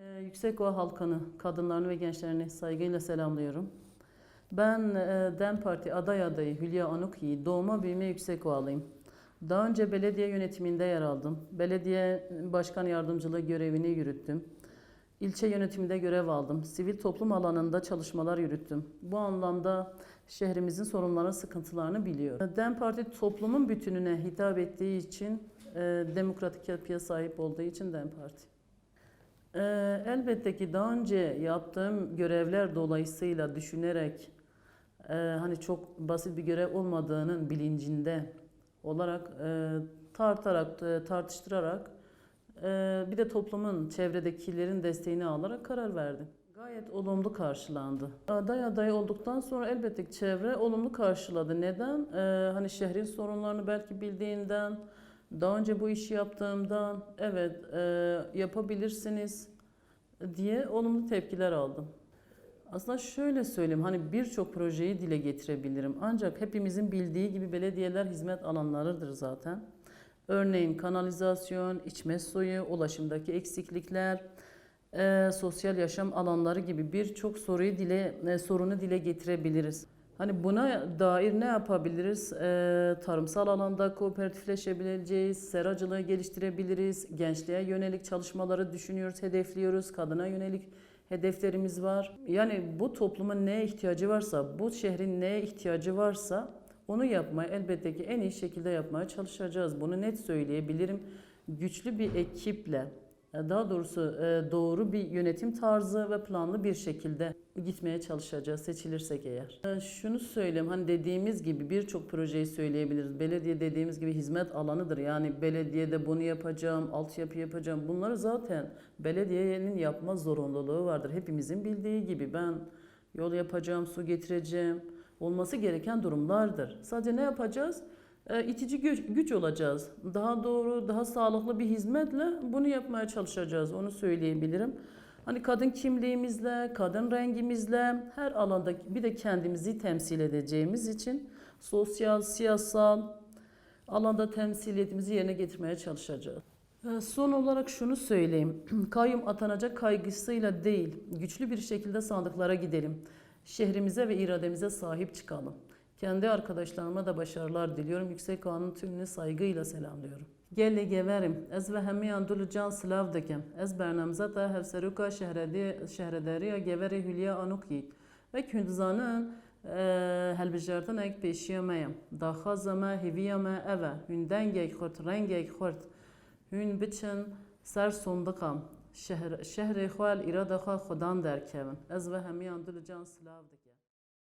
Ee, Yüksek Oğa halkını, kadınlarını ve gençlerini saygıyla selamlıyorum. Ben e, DEM Parti aday adayı Hülya Anuki'yi doğma büyüme Yüksek Oğalıyım. Daha önce belediye yönetiminde yer aldım. Belediye başkan yardımcılığı görevini yürüttüm. İlçe yönetiminde görev aldım. Sivil toplum alanında çalışmalar yürüttüm. Bu anlamda şehrimizin sorunlarını, sıkıntılarını biliyorum. DEM Parti toplumun bütününe hitap ettiği için, e, demokratik yapıya sahip olduğu için DEM Parti. Ee, elbette ki daha önce yaptığım görevler dolayısıyla düşünerek e, hani çok basit bir görev olmadığının bilincinde olarak e, tartarak e, tartıştırarak e, bir de toplumun çevredekilerin desteğini alarak karar verdim. Gayet olumlu karşılandı. Aday aday olduktan sonra elbette çevre olumlu karşıladı. Neden? Ee, hani şehrin sorunlarını belki bildiğinden, daha önce bu işi yaptığımdan, evet e, yapabilirsiniz diye olumlu tepkiler aldım. Aslında şöyle söyleyeyim, hani birçok projeyi dile getirebilirim. Ancak hepimizin bildiği gibi belediyeler hizmet alanlarıdır zaten. Örneğin kanalizasyon, içme suyu, ulaşımdaki eksiklikler, e, sosyal yaşam alanları gibi birçok soruyu dile e, sorunu dile getirebiliriz. Hani buna dair ne yapabiliriz? E, tarımsal alanda kooperatifleşebileceğiz, seracılığı geliştirebiliriz, gençliğe yönelik çalışmaları düşünüyoruz, hedefliyoruz, kadına yönelik hedeflerimiz var. Yani bu toplumun neye ihtiyacı varsa, bu şehrin neye ihtiyacı varsa onu yapmaya elbette ki en iyi şekilde yapmaya çalışacağız. Bunu net söyleyebilirim. Güçlü bir ekiple, daha doğrusu e, doğru bir yönetim tarzı ve planlı bir şekilde gitmeye çalışacağız seçilirsek eğer. E, Şunu söyleyeyim hani dediğimiz gibi birçok projeyi söyleyebiliriz. Belediye dediğimiz gibi hizmet alanıdır. Yani belediyede bunu yapacağım, altyapı yapacağım. Bunları zaten belediyenin yapma zorunluluğu vardır. Hepimizin bildiği gibi ben yol yapacağım, su getireceğim. Olması gereken durumlardır. Sadece ne yapacağız? E, itici güç, güç olacağız. Daha doğru, daha sağlıklı bir hizmetle bunu yapmaya çalışacağız. Onu söyleyebilirim. Hani kadın kimliğimizle, kadın rengimizle her alanda bir de kendimizi temsil edeceğimiz için sosyal, siyasal alanda temsiliyetimizi yerine getirmeye çalışacağız. E, Son olarak şunu söyleyeyim. Kayyum atanacak kaygısıyla değil, güçlü bir şekilde sandıklara gidelim. Şehrimize ve irademize sahip çıkalım. Kendi arkadaşlarıma da başarılar diliyorum. Yüksek Kanun tümünü saygıyla selamlıyorum. Gelle geverim. Ez ve hemiyan dulu can sılav dikim. Ez bernamzata hevseruka şehredi, şehrederiya geveri hülya anuki. Ve kündüzanın e, helbijartan ek peşiyemeyim. Daha zama hiviyeme eve. Hündengek xort, rengek xort. Hün biçin ser sondikam. Şehre xwal irada xwe xudan derkevin. Ez ve hemiyan dulu can dikim.